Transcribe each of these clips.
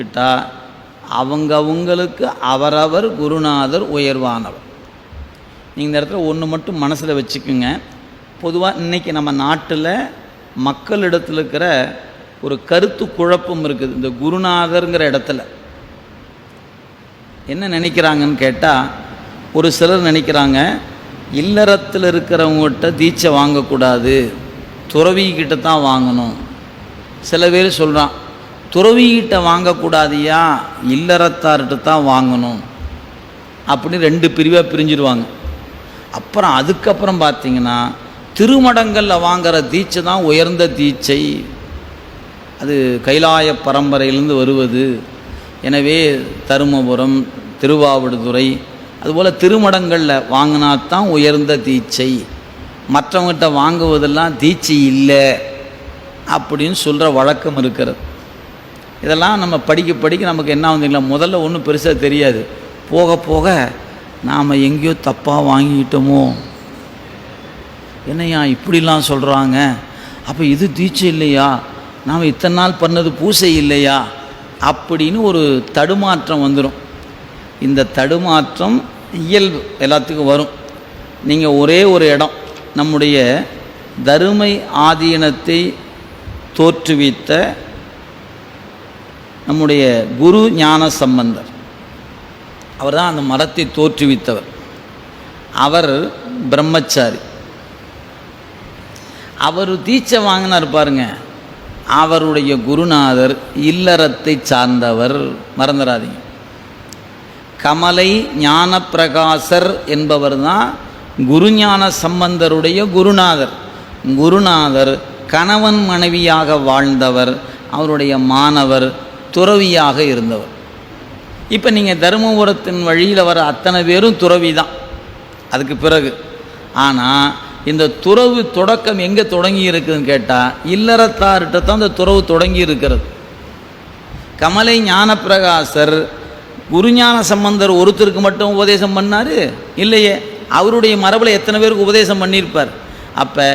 கிட்டா அவங்கவுங்களுக்கு அவரவர் குருநாதர் உயர்வானவர். நீங்கள் இந்த இடத்துல ஒன்று மட்டும் மனசில் வச்சுக்குங்க. பொதுவாக இன்றைக்கி நம்ம நாட்டில் மக்களிடத்தில் இருக்கிற ஒரு கருத்து குழப்பம் இருக்குது. இந்த குருநாதருங்கிற இடத்துல. என்ன நினைக்கிறாங்கன்னு கேட்டால் ஒரு சிலர் நினைக்கிறாங்க இல்லறத்தில் இருக்கிறவங்ககிட்ட தீட்சை வாங்கக்கூடாது. துறவிக்கிட்ட தான் வாங்கணும். சில பேர் சொல்கிறான் துறவிகிட்ட வாங்கக்கூடாதியா? இல்லறத்தார்கிட்ட தான் வாங்கணும். அப்படின்னு ரெண்டு பிரிவாக பிரிஞ்சிருவாங்க. அப்புறம் அதுக்கப்புறம் பார்த்தீங்கன்னா திருமடங்களில் வாங்குகிற தீட்சை தான் உயர்ந்த தீட்சை. அது கைலாய பரம்பரையிலேருந்து வருவது. எனவே தருமபுரம் திருவாவடுதுறை அதுபோல் திருமடங்களில் வாங்கினா தான் உயர்ந்த தீட்சை. மற்றவங்ககிட்ட வாங்குவதெல்லாம் தீட்சை இல்லை. அப்படின்னு சொல்கிற வழக்கம் இருக்கிறது. இதெல்லாம் நம்ம படிக்க படிக்க நமக்கு என்ன வந்தீங்களா முதல்ல ஒன்றும் பெருசாக தெரியாது. போக போக நாம் எங்கேயோ தப்பாக வாங்கிக்கிட்டோமோ? என்னையா இப்படிலாம் சொல்கிறாங்க அப்போ இது தீட்சை இல்லையா? நாம் இத்தனை நாள் பண்ணது பூசை இல்லையா? அப்படின்னு ஒரு தடுமாற்றம் வந்துடும் இந்த தடுமாற்றம் இயல்பு எல்லாத்துக்கும் வரும். நீங்கள் ஒரே ஒரு இடம் நம்முடைய தருமை ஆதீனத்தை தோற்றுவித்த நம்முடைய குரு ஞான சம்பந்தர். அவர் தான் அந்த மரத்தை தோற்றுவித்தவர். அவர் பிரம்மச்சாரி. அவர் தீட்சை வாங்கினார் பாருங்க. அவருடைய குருநாதர் இல்லறத்தை சார்ந்தவர். மறந்துடாதீங்க கமலை ஞானப்பிரகாசர் என்பவர் தான் குருஞான சம்பந்தருடைய குருநாதர். குருநாதர் கணவன் மனைவியாக வாழ்ந்தவர். அவருடைய மாணவர் துறவியாக இருந்தவர். இப்போ நீங்கள் தருமபுரத்தின் வழியில் வர அத்தனை பேரும் துறவி தான் அதுக்கு பிறகு. ஆனால் இந்த துறவு தொடக்கம் எங்கே தொடங்கி இருக்குதுன்னு கேட்டால் இல்லறத்தார்கிட்ட தான் இந்த துறவு தொடங்கி இருக்கிறது. கமலை ஞானப்பிரகாசர் குருஞான சம்பந்தர் ஒருத்தருக்கு மட்டும் உபதேசம் பண்ணார்? இல்லையே. அவருடைய மரபில் எத்தனை பேருக்கு உபதேசம் பண்ணியிருப்பார்? அப்போ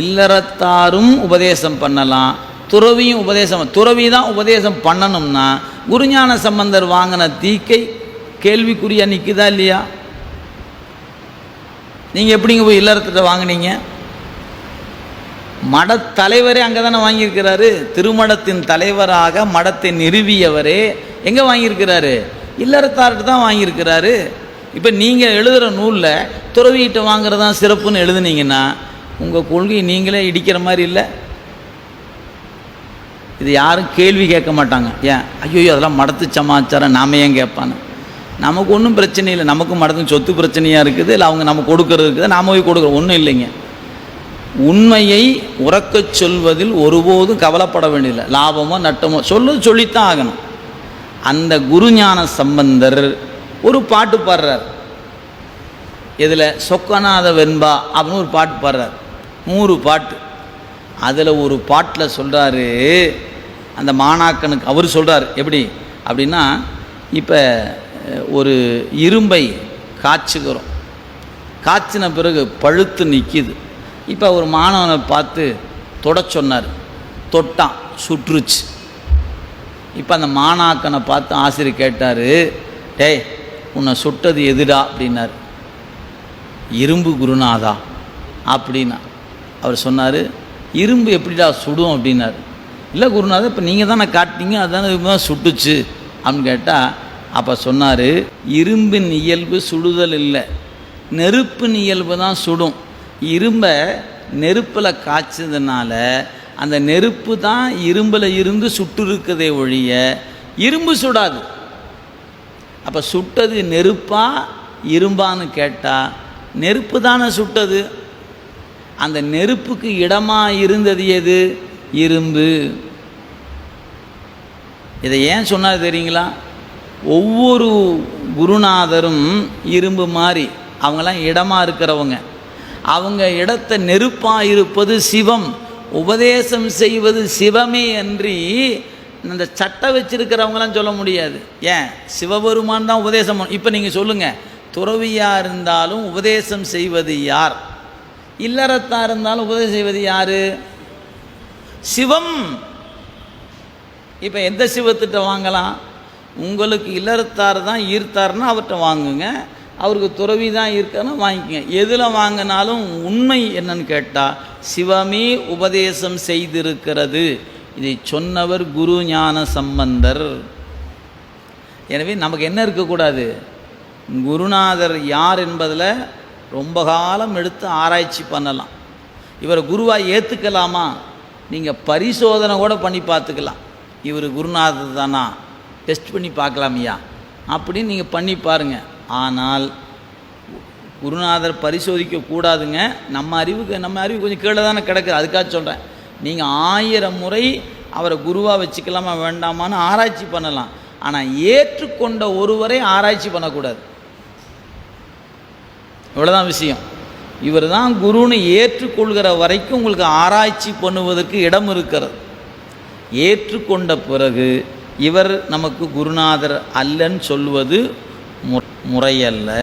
இல்லறத்தாரும் உபதேசம் பண்ணலாம். துறவியும் உபதேசம் துறவி தான் உபதேசம் பண்ணணும்னா குருஞான சம்பந்தர் வாங்கின தீக்கை கேள்விக்குறியாக நிற்குதா இல்லையா? நீங்கள் எப்படிங்க போய் இல்லறத்திட்ட வாங்குனீங்க? மடத்தலைவரே அங்கே தானே வாங்கியிருக்கிறாரு. திருமடத்தின் தலைவராக மடத்தை நிறுவியவரே எங்கே வாங்கியிருக்கிறாரு? இல்லறத்தார்கிட்ட தான் வாங்கியிருக்கிறாரு. இப்போ நீங்கள் எழுதுகிற நூலில் துறவிகிட்ட வாங்குறது தான் சிறப்புன்னு எழுதுனீங்கன்னா உங்கள் கொள்கையை நீங்களே இடிக்கிற மாதிரி இல்லை? இது யாரும் கேள்வி கேட்க மாட்டாங்க. ஏன்? ஐயோ அதெல்லாம் மடத்து சமாச்சாரம் நாம ஏன் கேட்பான்னு நமக்கு ஒன்றும் பிரச்சனை இல்லை. நமக்கு மடத்துக்கு சொத்து பிரச்சனையாக இருக்குது. இல்லை அவங்க நம்ம கொடுக்கறது இருக்குது. நாம போய் கொடுக்குறோம். ஒன்றும் இல்லைங்க. உண்மையை உறக்கச் சொல்வதில் ஒருபோதும் கவலைப்பட வேண்டியதில்லை. லாபமோ நட்டமோ சொல்லுது சொல்லித்தான் ஆகணும். அந்த குருஞான சம்பந்தர் ஒரு பாட்டு பாடுறார். இதில் சொக்கநாத வெண்பா அப்படின்னு ஒரு பாட்டு பாடுறார். நூறு பாட்டு. அதில் ஒரு பாட்டில் சொல்கிறாரு அந்த மாணாக்கனுக்கு அவர் சொல்கிறார் எப்படி? அப்படின்னா இப்போ ஒரு இரும்பை காய்ச்சுக்கிறோம் காய்ச்சின பிறகு பழுத்து நிற்கிது இப்போ ஒரு மாணவனை பார்த்து தொட சொன்னார். தொட்டான் சுற்றுச்சு. இப்போ அந்த மாணாக்கனை பார்த்து ஆசிரியர் கேட்டார் டேய் உன்னை சுட்டது எதுடா? அப்படின்னார். இரும்பு குருநாதா? அப்படின்னா அவர் சொன்னார் இரும்பு எப்படிடா சுடும் அப்படின்னாரு. இல்லை குருநாதர் இப்போ நீங்கள் தானே காட்டினீங்க அதுதானே தான் சுட்டுச்சு அப்படின்னு கேட்டால் அப்போ சொன்னார் இரும்பின் இயல்பு சுடுதல் இல்லை. நெருப்பின் இயல்பு தான் சுடும். இரும்பை நெருப்பில் காய்ச்சதுனால அந்த நெருப்பு தான் இரும்பில் இருந்து சுட்டுருக்குதே ஒழிய இரும்பு சுடாது. அப்போ சுட்டது நெருப்பா இரும்பான்னு கேட்டால் நெருப்பு தானே சுட்டது. அந்த நெருப்புக்கு இடமா இருந்தது எது? இரும்பு. இதை ஏன் சொன்னார் தெரியுங்களா? ஒவ்வொரு குருநாதரும் இரும்பு மாதிரி அவங்களாம் இடமா இருக்கிறவங்க. அவங்க இடத்த நெருப்பாக இருப்பது சிவம் உபதேசம் செய்வது சிவமே அன்றி இந்த சட்டை வச்சுருக்கிறவங்களாம் சொல்ல முடியாது. ஏன்? சிவபெருமான் தான் உபதேசம் இப்போ நீங்கள் சொல்லுங்கள் துறவியாக இருந்தாலும் உபதேசம் செய்வது யார்? இல்லறத்தாக இருந்தாலும் உபதேசம் செய்வது யார்? சிவம். இப்போ எந்த சிவத்திட்ட வாங்கலாம்? உங்களுக்கு இல்லறத்தார் தான் ஈர்த்தாருன்னா அவர்கிட்ட வாங்குங்க. அவருக்கு துறவி தான் ஈர்க்காருன்னா வாங்கிக்கங்க. எதில் வாங்கினாலும் உண்மை என்னன்னு கேட்டால் சிவமே உபதேசம் செய்திருக்கிறது. இதை சொன்னவர் குரு ஞான சம்பந்தர். எனவே நமக்கு என்ன இருக்கக்கூடாது? குருநாதர் யார் என்பதில் ரொம்ப காலம் எடுத்து ஆராய்ச்சி பண்ணலாம். இவரை குருவாக ஏற்றுக்கலாமா நீங்கள் பரிசோதனை கூட பண்ணி பார்த்துக்கலாம். இவர் குருநாதர் தானா? டெஸ்ட் பண்ணி பார்க்கலாமையா? அப்படின்னு நீங்கள் பண்ணி பாருங்கள் ஆனால் குருநாதர் பரிசோதிக்க கூடாதுங்க. நம்ம அறிவுக்கு நம்ம அறிவு கொஞ்சம் கீழே தானே கிடக்குது அதுக்காக சொல்கிறேன் நீங்கள் ஆயிரம் முறை அவரை குருவாக வச்சுக்கலாமா வேண்டாமான்னு ஆராய்ச்சி பண்ணலாம். ஆனால் ஏற்றுக்கொண்ட ஒருவரை ஆராய்ச்சி பண்ணக்கூடாது. இவ்வளோதான் விஷயம். இவர் தான் குருன்னு ஏற்றுக்கொள்கிற வரைக்கும் உங்களுக்கு ஆராய்ச்சி பண்ணுவதற்கு இடம் இருக்கிறது. ஏற்றுக்கொண்ட பிறகு இவர் நமக்கு குருநாதர் அல்லன்னு சொல்வது முறையல்ல.